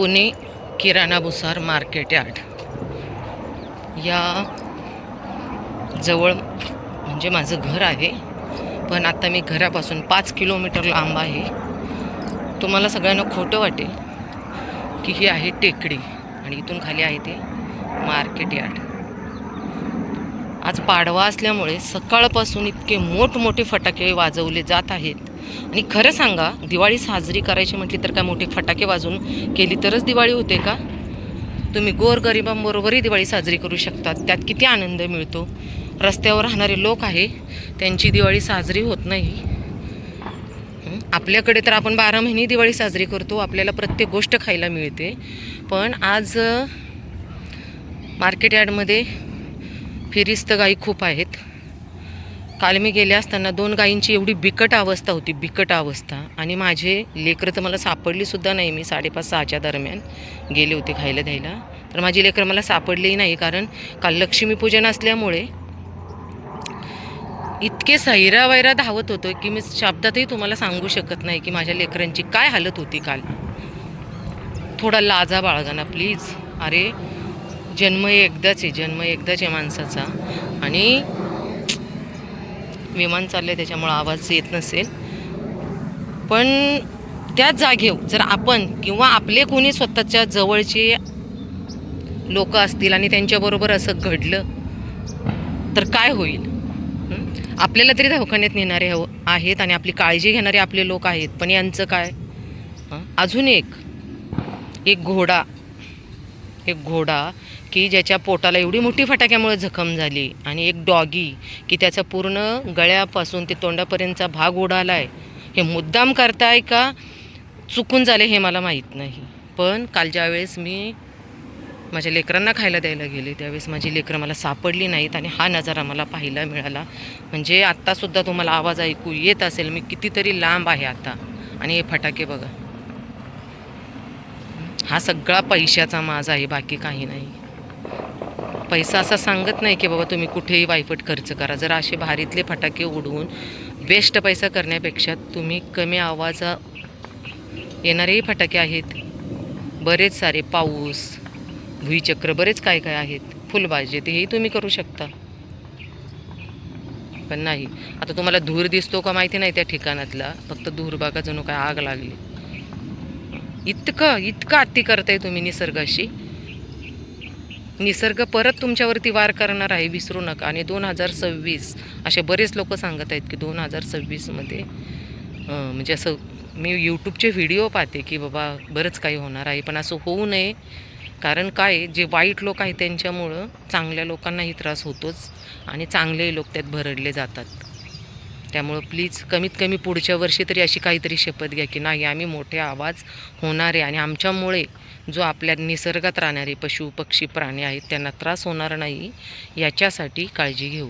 पुणे किराणा भुसार market yard. या जवळ म्हणजे माझं घर आहे पण आता मी घरापासून पाच किलोमीटर लांब आहे. तुम्हाला सगळ्यांना खोटं वाटेल की ही आहे टेकडी आणि इथून खाली आहे ते मार्केट यार्ड. आज पाडवा असल्यामुळे सकाळपासून इतके मोठमोठे फटाके वाजवले जात आहेत. आणि खरं सांगा दिवाळी साजरी करायची म्हटली तर काय मोठे फटाके वाजवून केली तरच दिवाळी होते का? तुम्ही गोरगरिबांबरोबरही दिवाळी साजरी करू शकतात. त्यात किती आनंद मिळतो. रस्त्यावर राहणारे लोक आहे त्यांची दिवाळी साजरी होत नाही. आपल्याकडे तर आपण बारा महिने दिवाळी साजरी करतो आपल्याला प्रत्येक गोष्ट खायला मिळते. पण आज मार्केट यार्डमध्ये फिरिस्त गाई खूप आहेत. काल मी गेले असताना दोन गायींची एवढी बिकट अवस्था होती बिकट अवस्था. आणि माझे लेकरं तर मला सापडलीसुद्धा नाही. मी साडेपाच सहाच्या दरम्यान गेले होते खायला द्यायला. तर माझी लेकरं मला सापडलीही नाही कारण काल लक्ष्मीपूजन असल्यामुळे इतके सैरा वैरा धावत होतो की मी शब्दातही तुम्हाला सांगू शकत नाही की माझ्या लेकरांची काय हालत होती काल. थोडा लाजा बाळगा ना प्लीज. अरे जन्म एकदाच आहे जन्म एकदाच आहे माणसाचा. आणि विमान चाललं आहे त्याच्यामुळं आवाज येत नसेल. पण त्याच जागेवर जर आपण किंवा आपले कोणी स्वतःच्या जवळचे लोक असतील आणि त्यांच्याबरोबर असं घडलं तर काय होईल? आपल्याला तरी दवाखान्यात नेणारे हवं आहेत आणि आपली काळजी घेणारे आपले लोक आहेत. पण यांचं काय? अजून एक. एक घोडा. एक घोडा की ज्याच्या पोटाला एवढी मोठी फटाक्यामुळे जखम झाली आणि एक डॉगी की त्याचा पूर्ण गळ्यापासून ते तोंडापर्यंतचा भाग उडाला आहे हे मुद्दाम करताय का? चुकून झाले हे मला माहीत नाही. पण काल ज्यावेळेस मी माझ्या लेकरांना खायला द्यायला गेले त्यावेळेस माझी लेकरं मला सापडली नाहीत आणि हा नजारा मला पाहायला मिळाला. म्हणजे आत्तासुद्धा तुम्हाला आवाज ऐकू येत असेल मी कितीतरी लांब आहे आता. आणि हे फटाके बघा. हा सगळा पैशाचा माझा आहे बाकी काही नाही. पैसा असा सांगत नाही की बाबा तुम्ही कुठेही वायफट खर्च करा. जर असे भारीतले फटाके उडवून बेस्ट पैसा करण्यापेक्षा तुम्ही कमी आवाजा येणारेही फटाके आहेत. बरेच सारे पाऊस भुईचक्र बरेच काय काय आहेत. फुलबाजे तेही तुम्ही करू शकता. पण नाही. आता तुम्हाला धूर दिसतो का माहिती नाही त्या ठिकाणातला. फक्त धूर बागा जणू काय आग लागली. इतकं इतकं अति करताय तुम्ही निसर्गाशी. निसर्ग परत तुमच्यावरती वार करणार आहे विसरू नका. आणि दोन हजार सव्वीस असे बरेच लोक सांगत आहेत की दोन हजार सव्वीसमध्ये म्हणजे असं मी यूट्यूबचे व्हिडिओ पाहते की बाबा बरंच काही होणार आहे पण असं होऊ नये. कारण काय जे वाईट लोक आहेत त्यांच्यामुळं चांगल्या लोकांनाही त्रास होतोच आणि चांगलेही लोक त्यात भरडले जातात. त्यामुळं प्लीज कमीत कमी पुढच्या वर्षी तरी अशी काहीतरी शपथ घ्या की नाही आम्ही मोठे आवाज होणारे आणि आमच्यामुळे जो आपल्या निसर्गात राहणारे पशु पक्षी प्राणी आहेत त्यांना त्रास होणार नाही याच्यासाठी काळजी घेऊ.